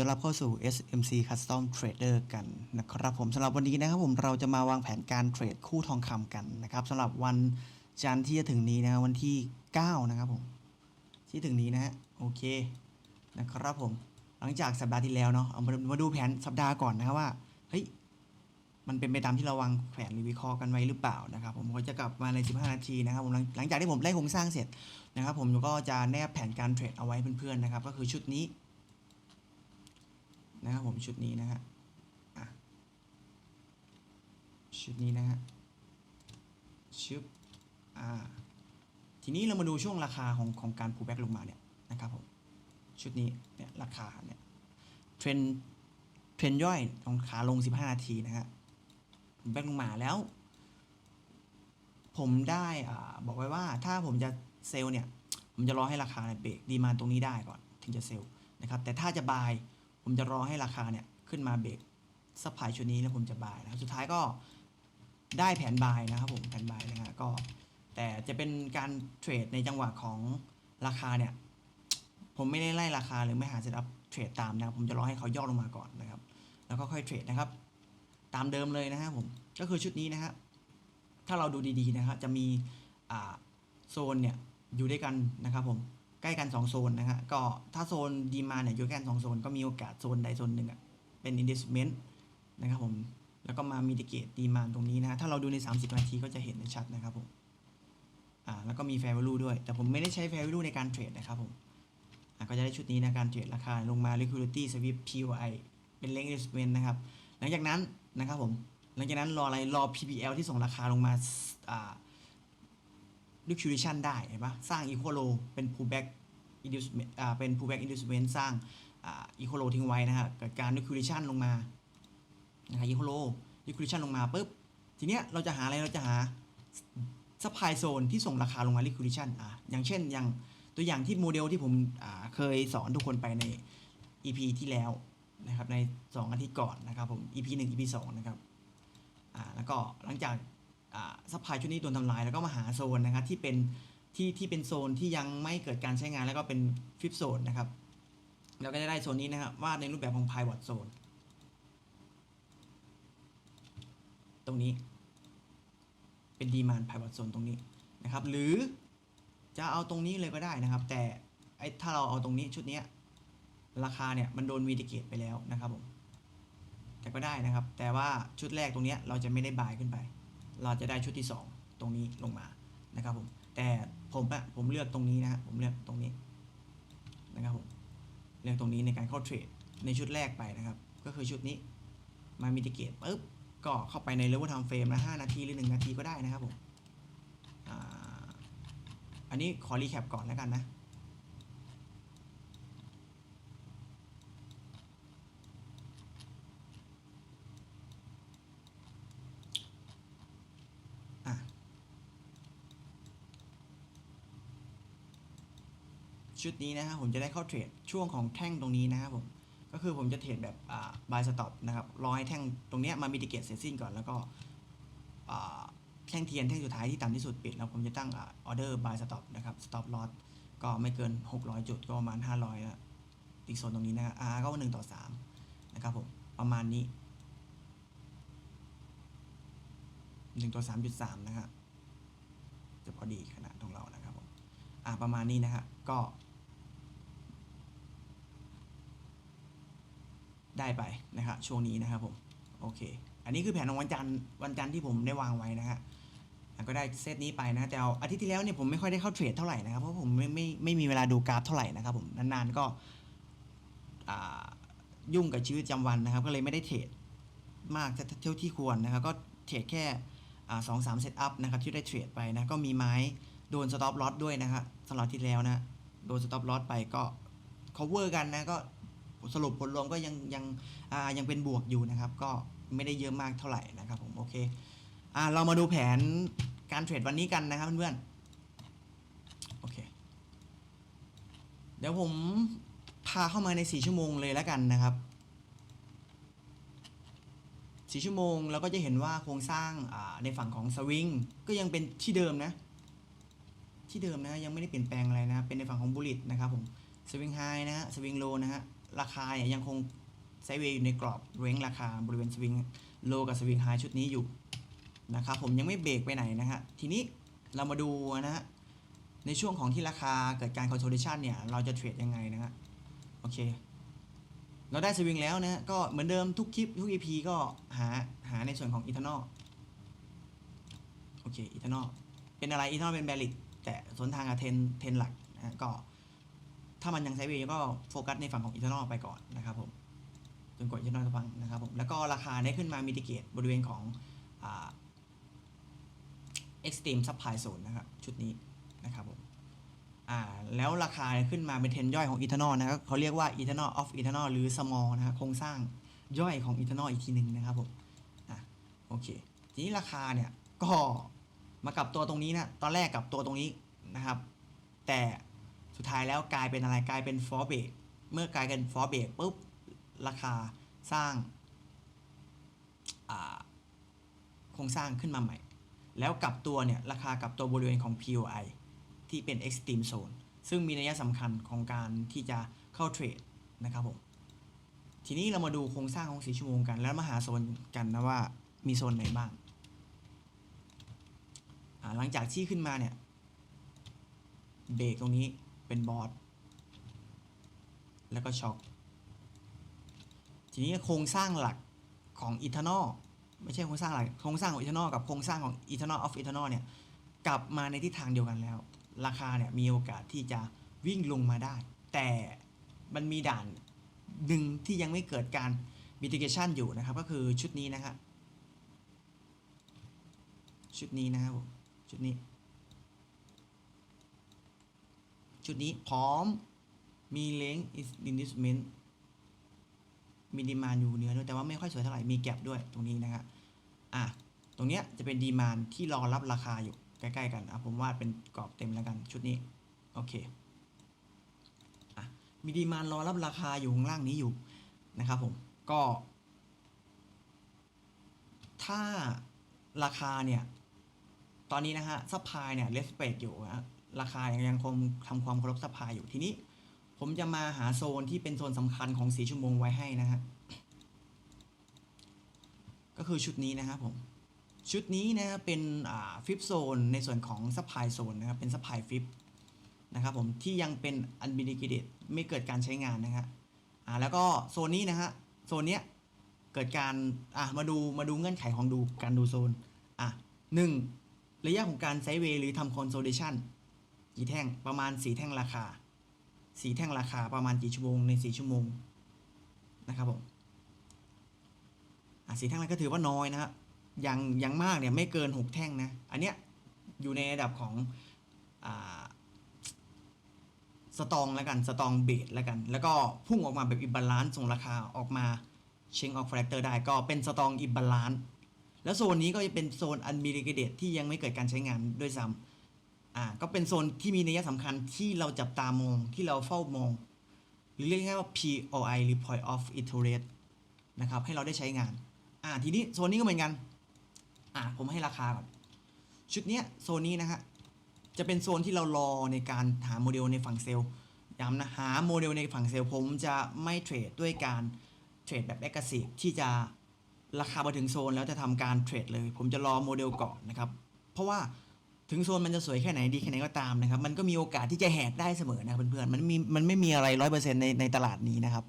ต้อนรับเข้าสู่ SMC Custom Trader กันนะครับผมสำหรับวันนี้นะครับผมเราจะมาวางแผนการเทรดคู่ทองคำกันนะครับสำหรับวันจันทร์ที่จะถึงนี้นะครับวันที่ 9 นะครับผมที่ถึงนี้นะฮะโอเคนะครับผมหลังจากสัปดาห์ที่แล้วเนาะเอามาดูแผนสัปดาห์ก่อนนะครับว่าเฮ้ยมันเป็นไปตามที่เราวางแผนหรือวิเคราะห์กันไว้หรือเปล่านะครับผมก็จะกลับมาใน 15 นาทีนะครับผมหลังหลังจากที่ผมไล่โครงสร้างเสร็จนะครับผมก็จะแนบแผนการเทรดเอาไว้เพื่อนๆนะครับก็คือชุดนี้ นะครับผมชุดนี้นะฮะชุดนี้นะฮะชึบอ่าทีนี้เรามาดูช่วงราคาของของการพูแบ็กลงมาเนี่ยนะครับผมชุดนี้เนี่ยราคาเนี่ยเทรนเทรนย่อยของขาลง 15 นาทีนะฮะแบ็กลงมาแล้ว ผมได้อ่าบอกไว้ว่าถ้าผมจะเซลเนี่ย ผมจะรอให้ราคาเนี่ยเบรกดีมาตรงนี้ได้ก่อน ถึงจะเซลนะครับแต่ถ้าจะบาย ผมจะรอให้ราคาเนี่ยขึ้นมาเบรกซัพพายชุดนี้แล้วผมจะบายนะครับสุดท้ายก็ได้แผนบายนะครับผมแผนบายนะฮะก็ แต่จะเป็นการเทรดในจังหวะของราคาเนี่ย ผมไม่ได้ไล่ราคาหรือไม่หาเซตอัพเทรดตามนะครับผมจะรอให้เขาย่อลงมาก่อนนะครับ แล้วก็ค่อยเทรดนะครับ ตามเดิมเลยนะครับผมก็คือชุดนี้นะครับถ้าเราดูดีๆนะครับจะมีโซนเนี่ยอยู่ด้วยกันนะครับผม ใกล้กัน 2 โซนนะฮะก็ถ้าโซนดีมาเนี่ยอยู่ใกล้กัน2โซนก็มีโอกาสโซนใดโซนหนึ่งอะเป็น investment นะครับผมแล้วก็มามีดิเกตดีมาตรงนี้นะถ้าเราดูใน 30 นาทีก็จะเห็นได้ชัดนะครับผมอ่าแล้วก็มี fair value ด้วย แต่ผมไม่ได้ใช้ fair value ในการเทรดนะครับผมอ่าก็จะได้ชุดนี้นะการเทรดราคาลงมา liquidity sweep POI เป็น length investment นะครับหลังจากนั้นนะครับผมหลังจากนั้นรออะไรรอ PBL ที่ส่งราคาลงมาอ่า liquidation ได้เห็นปะสร้าง equal low เป็น pullback inducement อ่าเป็น pullback inducement สร้างอ่า equal low ทิ้งไว้นะฮะเกิดการ liquidation ลงมานะครับ equal low liquidation ลงมาปุ๊บทีเนี้ยเราจะหาอะไรเราจะหา supply zone ที่ส่งราคาลงมา liquidation อะอย่างเช่นอย่างตัวอย่างที่โมเดลที่ผมอ่าเคยสอนทุกคนไปใน EP ที่แล้วนะครับใน 2 อาทิตย์ก่อนนะครับผม EP 1 EP 2 นะครับอ่าแล้วก็หลังจาก ซัพพลายชุดนี้โดนทำลายแล้วก็มาหาโซนนะครับที่เป็นที่ที่เป็นโซนที่ยังไม่เกิดการใช้งานแล้วก็เป็นฟิปโซนนะครับเราก็จะได้โซนนี้นะครับวาดในรูปแบบของ pivot zone ตรงนี้ เป็น demand pivot zone ตรงนี้นะครับ หรือจะเอาตรงนี้เลยก็ได้นะครับ แต่ไอ้ถ้าเราเอาตรงนี้ชุดนี้ราคาเนี่ยมันโดนวีดิเกตไปแล้วนะครับผมแต่ก็ได้นะครับ แต่ว่าชุดแรกตรงนี้เราจะไม่ได้บายขึ้นไป เราจะได้ชุดที่ 2 ตรงนี้ลงมานะครับผมแต่ผมอะผมเลือกตรงนี้นะผมเลือกตรงนี้นะครับผมเลือกตรงนี้ในการเข้าเทรดในชุดแรกไปนะครับ ก็คือชุดนี้มามิติเกตปุ๊บก็เข้าไปในเลเวลไทม์เฟรมนะ5นาทีหรือ1นาทีก็ได้นะครับผมอ,อันนี้ขอรีแคปก่อนแล้วกันนะ ชุดนี้นะครับผมจะได้เข้าเทรดช่วงของแท่งตรงนี้นะครับผมก็คือผมจะเทรดแบบอ่า buy stop นะครับรอให้แท่งตรงนี้มามิติเกตเสร็จสิ้นก่อนแล้วก็แท่งเทียนแท่งสุดท้ายที่ต่ำที่สุดปิดแล้วผมจะตั้งอ่า order buy stop นะครับ stop loss ก็ไม่เกิน 600 จุดก็ประมาณ 500นะอีกโซนตรงนี้นะครับ R ก็1ต่อ3นะครับผมประมาณนี้1ต่อ3.3 นะฮะจะพอดีขนาดของเรานะครับผมอ่าประมาณนี้นะฮะก็ ได้ไปนะครับช่วงนี้นะครับผมโอเค อันนี้คือแผนของวันจันทร์วันจันทร์ที่ผมได้วางไว้นะฮะก็ได้เซตนี้ไปนะแต่อาทิตย์ที่แล้วเนี่ยผมไม่ค่อยได้เข้าเทรดเท่าไหร่นะครับเพราะผมไม่ไม่ไม่มีเวลาดูกราฟเท่าไหร่นะครับผมนานๆก็ยุ่งกับชีวิตประจำวันนะครับ ก็เลยไม่ได้เทรดมากเท่าที่ควรนะครับ ก็เทรดแค่สองสามเซตอัพนะครับที่ได้เทรดไปนะก็มีไม้โดนสต็อปลอสด้วยนะฮะสำหรับอาที่แล้วนะโดนสต็อปลอสไปก็ cover กันนะก็ สรุปผลรวมก็ยังยังยังเป็นบวกอยู่นะครับ ก็ไม่ได้เยอะมากเท่าไหร่นะครับผมโอเคอ่าเรามาดูแผนการเทรดวันนี้กันนะครับเพื่อนๆโอเคเดี๋ยวผมพาเข้ามาใน 4 ชั่วโมงเลยแล้วกันนะครับ 4 ชั่วโมงเราก็จะเห็นว่าโครงสร้างในฝั่งของสวิงก็ยังเป็นที่เดิมนะ ที่เดิมนะยังไม่ได้เปลี่ยนแปลงอะไรนะ เป็นในฝั่งของบุลิตนะครับผมสวิงไฮนะฮะสวิงโลนะฮะ ราคาเนี่ยยังคงไซเวย์อยู่ในกรอบเร้งราคาบริเวณสวิงโลกับสวิงไฮชุดนี้อยู่นะครับผมยังไม่เบรกไปไหนนะฮะทีนี้เรามาดูนะฮะในช่วงของที่ราคาเกิดการ consolidation เนี่ยเราจะเทรดยังไงนะฮะโอเค เราได้สวิงแล้วนะก็เหมือนเดิมทุกคลิปทุก EP ก็หาหาในส่วนของอีเทนอลโอเคอีเทนอลเป็นอะไรอีเทนอลเป็นแบริกแต่สวนทางกับเทนเทนหลักนะฮะก็ ถ้ามันยังไซด์เวก็โฟกัสในฝั่งของอีเทรนอลไปก่อนนะครับผมจนกว่าอีเทรนอลจะพังนะครับผมแล้วก็ราคาได้ขึ้นมามิติเกตบริเวณของเอ่า extreme supply zone นะครับชุดนี้นะครับผมอ่าแล้วราคาขึ้นมาเป็นเทรนย่อยของอีเทนอลนะครับเขาเรียกว่าอีเทนอล of อีเทนอลหรือ small นะครับโครงสร้างย่อยของอีเทนอลอีกทีหนึ่งนะครับผมอะโอเคทีนี้ราคาเนี่ยก็มากับตัวตรงนี้นะตอนแรกกับตัวตรงนี้นะครับ แต่ สุดท้ายแล้วกลายเป็นอะไรกลายเป็นฟอร์เบกเมื่อกลายเป็นฟอร์เบกปุ๊บราคาสร้างโครงสร้างขึ้นมาใหม่ แล้วกลับตัวเนี่ยราคากลับตัวบริเวณของ POI ที่เป็น extreme zone ซึ่งมีนัยสำคัญของการที่จะเข้าเทรดนะครับผมทีนี้เรามาดูโครงสร้างของสีชั่วโมงกัน แล้วมาหาโซนกันนะว่ามีโซนไหนบ้าง หลังจากที่ขึ้นมาเนี่ยเบรกตรงนี้ เป็นบอสแล้วก็ช็อคทีนี้โครงสร้างหลักของอีเทนอลไม่ใช่โครงสร้างหลักโครงสร้างของอีเทนอลกับโครงสร้างของอีเทนอลออฟอีเทนอลเนี่ยกลับมาในทิศทางเดียวกันแล้ว ราคาเนี่ยมีโอกาสที่จะวิ่งลงมาได้ แต่มันมีด่านหนึ่งที่ยังไม่เกิดการ mitigation อยู่นะครับ ก็คือชุดนี้นะครับชุดนี้นะครับผมชุดนี้ ชุดนี้พร้อมมีเลงอินดิสเมนต์มีดีมานอยู่เหนือด้วยแต่ว่าไม่ค่อยสวยเท่าไหร่มีแก็บด้วยตรงนี้นะครับอะตรงเนี้ยจะเป็นดีมานที่รอรับราคาอยู่ใกล้ๆกันอะผมวาดเป็นกรอบเต็มแล้วกันชุดนี้โอเคอะมีดีมานรอรับราคาอยู่ข้างล่างนี้อยู่นะครับผมก็ ถ้าราคาเนี่ยตอนนี้นะฮะซัพพลายเนี่ยเลสเปกอยู่นะ ราคายังยังคงทำความเคารพซัพายอยู่ทีนี้ ผมจะมาหาโซนที่เป็นโซนสำคัญของสีชั่วโมงไว้ให้นะฮะก็คือชุดนี้นะครับผมชุดนี้นะครับเป็นฟิปโซนในส่วนของซัพพลายโซนนะครับเป็นซัพพลายฟิปนะครับผมที่ยังเป็นอันบิลิกิเดตไม่เกิดการใช้งานนะครับอ่าแล้วก็โซนนี้นะฮะโซนเนี้ยเกิดการอะมาดูมาดูเงื่อนไขของดูการดูโซนอะหนึ่งระยะของการไซเวย์หรือทำคอนโซลเดชัน กี่แท่งประมาณ4แท่งราคา4แท่งราคาประมาณกี่ชั่วโมงใน4ชั่วโมงนะครับผมสี่แท่งนั้นก็ถือว่าน้อยนะครับอย่างอย่างมากเนี่ยไม่เกิน 6 แท่งนะ อันเนี้ยอยู่ในระดับของอสตองแล้วกันสตองเบสแล้วกัน แล้วก็พุ่งออกมาแบบอิบาลานซ์ส่งราคาออกมาเชงออกแฟกเตอร์ได้ก็เป็นสตองอิบาลานซ์แล้วโซนนี้ก็จะเป็นโซนอันมิลิเกเดตที่ยังไม่เกิดการใช้งานด้วยซ้ำ อ่าก็เป็นโซนที่มีนัยสำคัญที่เราจับตามองที่เราเฝ้ามอง หรือเรียกง่ายๆว่า POI หรือ Point of Interest นะครับให้เราได้ใช้งาน อ่าทีนี้โซนนี้ก็เหมือนกัน อ่าผมให้ราคาก่อน ชุดเนี้ยโซนนี้นะฮะจะเป็นโซนที่เรารอในการหาโมเดลในฝั่งเซลล์ย้ำนะหาโมเดลในฝั่งเซลล์ผมจะไม่เทรดด้วยการเทรดแบบแอคทีฟที่จะราคามาถึงโซนแล้วจะทำการเทรดเลย ผมจะรอโมเดลก่อนนะครับ เพราะว่า ถึงโซนมันจะสวยแค่ไหนดีแค่ไหนก็ตามนะครับ มันก็มีโอกาสที่จะแหกได้เสมอนะเพื่อนๆมันมีมันไม่มีอะไรร้อยเปอร์เซ็นต์ในในตลาดนี้นะครับ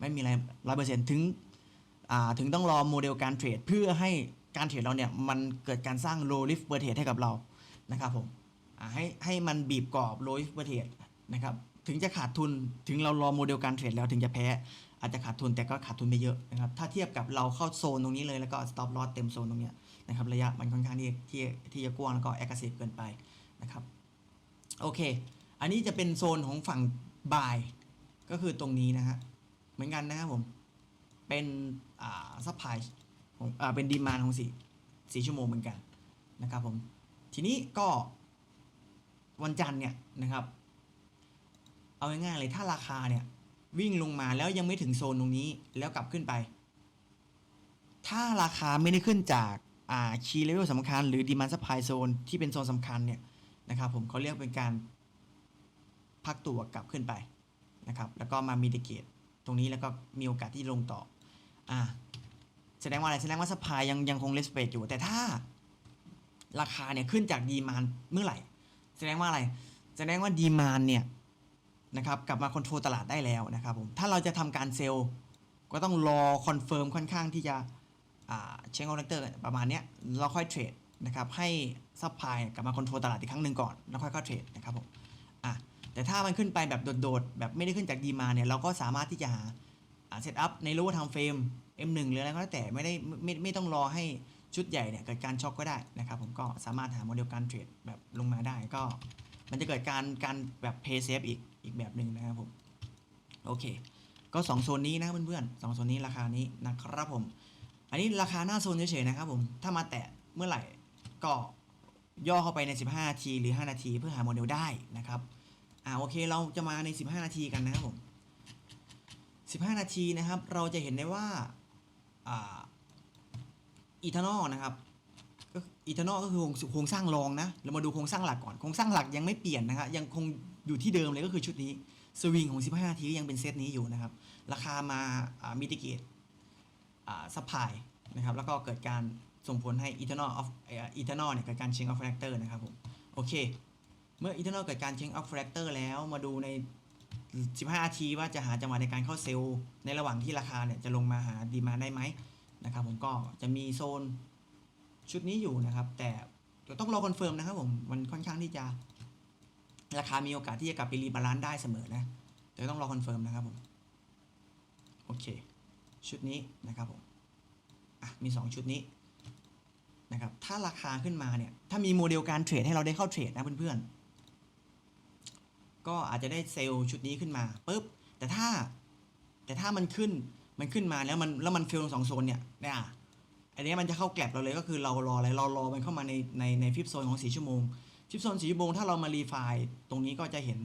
ไม่มีอะไรร้อยเปอร์เซ็นต์ถึงอ่าถึงต้องรอโมเดลการเทรดเพื่อให้การเทรดเราเนี่ยมันเกิดการสร้าง low risk per trade ให้กับเรานะครับผมให้ให้มันบีบกรอบ low risk per trade นะครับถึงจะขาดทุนถึงเรารอโมเดลการเทรดแล้วถึงจะแพ้อาจจะขาดทุนแต่ก็ขาดทุนไม่เยอะนะครับถ้าเทียบกับเราเข้าโซนตรงนี้เลยแล้วก็ stop loss เต็มโซนตรงเนี้ย นะครับระยะมันค่อนข้างที่ที่ที่จะกว้างแล้วก็ aggressive เกินไปนะครับโอเค อันนี้จะเป็นโซนของฝั่ง buy ก็คือตรงนี้นะฮะเหมือนกันนะครับผมเป็นอ่าซัพพลายของอ่าเป็นดีมานของสี่สี่ชั่วโมงเหมือนกันนะครับผมทีนี้ก็วันจันทร์เนี่ยนะครับ เอาง่ายๆเลยถ้าราคาเนี่ยวิ่งลงมาแล้วยังไม่ถึงโซนตรงนี้แล้วกลับขึ้นไป ถ้าราคาไม่ได้ขึ้นจาก คีย์เลเวลสำคัญ หรือดีมานซัพพลายโซนที่เป็นโซนสำคัญเนี่ยนะครับผมเขาเรียกเป็นการพักตัวกลับขึ้นไปนะครับแล้วก็มามีเดเกตตรงนี้แล้วก็มีโอกาสที่ลงต่ออ่าแสดงว่าอะไรแสดงว่าสปายยังยังคงเลสเป e อยู่ แต่ถ้าราคาเนี่ยขึ้นจากดีมานเมื่อไหร่ แสดงว่าอะไร แสดงว่าดีมานเนี่ยนะครับกลับมาคอนโทรลตลาดได้แล้วนะครับผมถ้าเราจะทำการเซลล์ก็ต้องรอคอนเฟิร์มค่อนข้างที่จะ เช็คคอนแทคเตอร์ประมาณนี้เราค่อยเทรดนะครับให้ซัพพลายกลับมาคอนโทรลตลาดอีกครั้งหนึ่งก่อน แล้วค่อยเข้าเทรดนะครับผมอะแต่ถ้ามันขึ้นไปแบบโดดๆ แบบไม่ได้ขึ้นจากดีมาเนี่ยเราก็สามารถที่จะหาเซตอัพในรูปทำเฟรม M1 หรืออะไรก็แล้วแต่ไม่ได้ไม่ไม่ไม่ต้องรอให้ชุดใหญ่เนี่ยเกิดการช็อกก็ได้นะครับผมก็สามารถหาโมเดลการเทรดแบบลงมาได้ก็ มันจะเกิดการการแบบ pay safe อีกอีกแบบหนึ่งนะครับผมโอเค ก็ 2 โซนนี้นะเพื่อนๆสองโซนนี้ราคานี้นะครับผม อันนี้ราคาหน้าโซนเฉยๆนะครับผมถ้ามาแตะเมื่อไหร่ก็ย่อเข้าไปใน 15 นาทีหรือ 5 นาทีเพื่อหาโมเดลได้นะครับอ่าโอเคเราจะมาใน 15 นาทีกันนะครับผม15 นาทีนะครับ เราจะเห็นได้ว่าอ่าอีทานอลนะครับก็อีทานอลก็คือโครงสร้างรองนะ เรามาดูโครงสร้างหลักก่อน โครงสร้างหลักยังไม่เปลี่ยนนะครับยังคงอยู่ที่เดิมเลยก็คือชุดนี้ สวิงของ 15 นาทียังเป็นเซตนี้อยู่นะครับ ราคามามิติเกต ซัพพลายนะครับแล้วก็เกิดการส่งผลให้ eternal of เอ่อ eternal เนี่ยเกิดการ change of factor นะครับผมโอเค เมื่อ eternal เกิดการ change of factor แล้วมาดูใน 15นาทีว่าจะหาจังหวะในการเข้าเซลล์ในระหว่างที่ราคาเนี่ยจะลงมาหาดีมาได้ไหมนะครับผมก็จะมีโซนชุดนี้อยู่นะครับ แต่ต้องรอคอนเฟิร์มนะครับผมมันค่อนข้างที่จะ ราคามีโอกาสที่จะกลับไปรีบาลานซ์ได้เสมอนะแต่ต้องรอคอนเฟิร์มนะครับผมโอเค ชุดนี้นะครับผมอะมี 2 ชุดนี้นะครับถ้าราคาขึ้นมาเนี่ยถ้ามีโมเดลการเทรดให้เราได้เข้าเทรดนะเพื่อนๆ ก็อาจจะได้เซลล์ชุดนี้ขึ้นมาปุ๊บแต่ถ้าแต่ถ้ามันขึ้นมันขึ้นมาแล้วมันแล้วมันเฟลสองโซนเนี่ยเนี่ยอันนี้มันจะเข้าแกลบเราเลยก็คือเรารออะไรเรารอมันเข้ามาในในในฟิปโซนของ 4 ชั่วโมงชิปโซนสีชมพูถ้าเรามารีไฟล์ตรงนี้ก็จะเห็น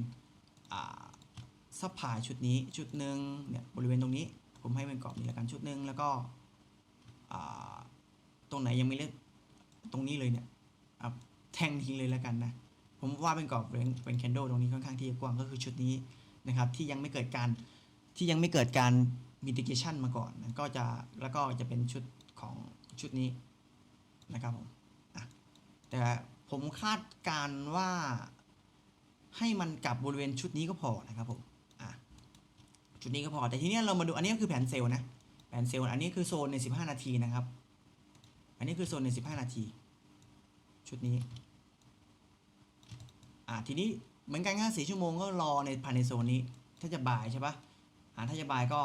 ซับพลายชุดนี้ชุดหนึ่งเนี่ยบริเวณตรงนี้ ผมให้มันกรอบนี้แล้วกันชุดหนึ่งแล้วก็ตรงไหนยังไม่เล่นตรงนี้เลยเนี่ยแทงทิ้งเลยแล้วกันนะผมว่าเป็นกรอบเป็นแคนโดตรงนี้ค่อนข้างที่จะกว้างก็คือชุดนี้นะครับที่ยังไม่เกิดการที่ยังไม่เกิดการมิติเกชันมาก่อนนะก็จะแล้วก็จะเป็นชุดของชุดนี้นะครับผมแต่ผมคาดการว่าให้มันกลับบริเวณชุดนี้ก็พอนะครับผม อะชุดนี้ก็พอ แต่ทีนี้เรามาดูอันนี้ก็คือแผนเซลล์นะ แผนเซลล์อันนี้คือโซนใน 15 นาทีนะครับ อันนี้คือโซนใน 15 นาที ชุดนี้ อะทีนี้เหมือนกันแค่สี่ชั่วโมงก็รอในภายในโซนนี้ ถ้าจะบ่ายใช่ปะอะถ้าจะบ่ายก็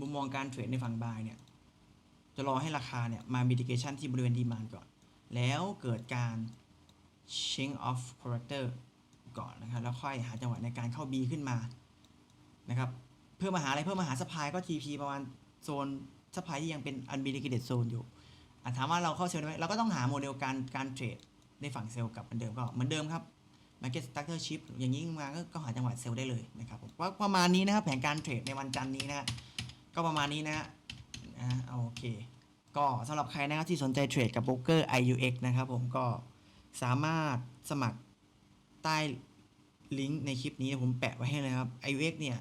มุมมองการเทรดในฝั่งบ่ายเนี่ย จะรอให้ราคาเนี่ยมามิติเกชันที่บริเวณดีมานก่อน แล้วเกิดการ change of character ก่อนนะครับ แล้วค่อยหาจังหวะในการเข้า B ขึ้นมา นะครับเพื่อมาหาอะไรเพื่อมาหา supply ก็ TP ประมาณโซน supply ที่ยังเป็น unmitigated zone อยู่ถามว่าเราเข้าเซลล์ได้ไหมเราก็ต้องหาโมเดลการการเทรดในฝั่งเซลล์กับเหมือนเดิมก็เหมือนเดิมครับ market structure shift อย่างนี้มาก็หาจังหวะเซลล์ได้เลยนะครับผมว่าประมาณนี้นะครับแผนการเทรดในวันจันทร์นี้นะก็ประมาณนี้นะฮะนะฮะโอเค ก็สำหรับใครนะครับที่สนใจเทรดกับโบรกเกอร์ IUX นะครับผมก็สามารถสมัครใต้ลิงก์ในคลิปนี้ผมแปะไว้ให้เลยครับ IUX เนี่ย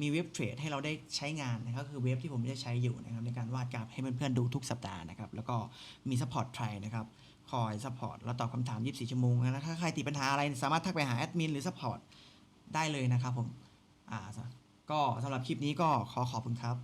มีเว็บเทรดให้เราได้ใช้งานนะครับ คือเว็บที่ผมได้ใช้อยู่นะครับ ในการวาดกราฟให้เพื่อนๆดูทุกสัปดาห์นะครับ แล้วก็มีซัพพอร์ตไทรนะครับคอยซัพพอร์ตเราตอบคำถาม 24 ชั่วโมงนะถ้าใครติดปัญหาอะไรสามารถทักไปหาแอดมินหรือซัพพอร์ตได้เลยนะครับผมอ่าก็สำหรับคลิปนี้ก็ขอขอบคุณครับ